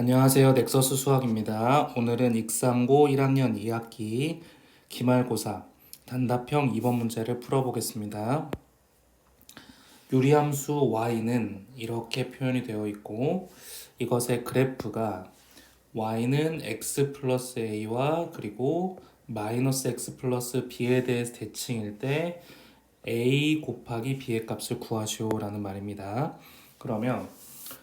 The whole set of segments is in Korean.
안녕하세요. 넥서스 수학입니다. 오늘은 익상고 1학년 2학기 기말고사 단답형 2번 문제를 풀어보겠습니다. 유리함수 y는 이렇게 표현이 되어 있고 이것의 그래프가 y는 x 플러스 a와 그리고 마이너스 x 플러스 b에 대해서 대칭일 때 a 곱하기 b의 값을 구하시오라는 말입니다. 그러면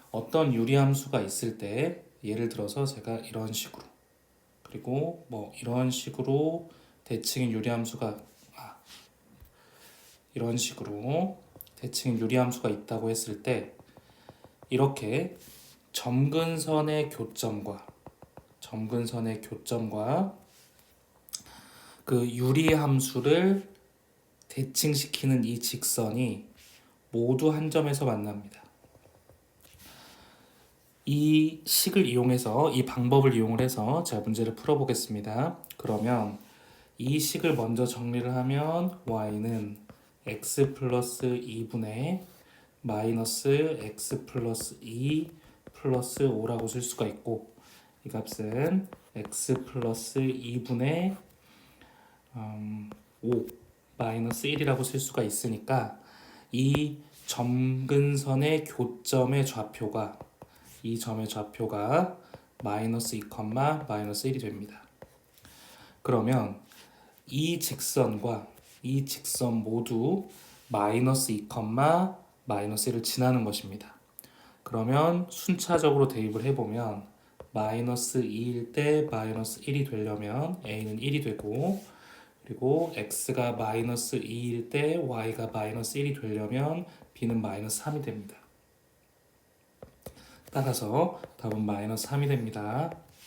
어떤 유리함수가 있을 때 예를 들어서 제가 이런 식으로 그리고 뭐 이런 식으로 대칭인 유리함수가 아, 이런 식으로 대칭인 유리함수가 있다고 했을 때 이렇게 점근선의 교점과 점근선의 교점과 그 유리함수를 대칭시키는 이 직선이 모두 한 점에서 만납니다. 이 식을 이용해서 이 방법을 이용을 해서 제가 문제를 풀어보겠습니다. 그러면 이 식을 먼저 정리를 하면 y는 x 플러스 2분의 마이너스 x 플러스 2 플러스 5라고 쓸 수가 있고 이 값은 x 플러스 2분의 음, 5 마이너스 1이라고 쓸 수가 있으니까 이 점근선의 교점의 좌표가 이 점의 좌표가 마이너스 2, 마이너스 1이 됩니다. 그러면 이 직선과 이 직선 모두 마이너스 2, 마이너스 1을 지나는 것입니다. 그러면 순차적으로 대입을 해보면 마이너스 2일 때 마이너스 1이 되려면 a는 1이 되고 그리고 x가 마이너스 2일 때 y가 마이너스 1이 되려면 b는 마이너스 3이 됩니다. 따라서 답은 마이너스 3이 됩니다.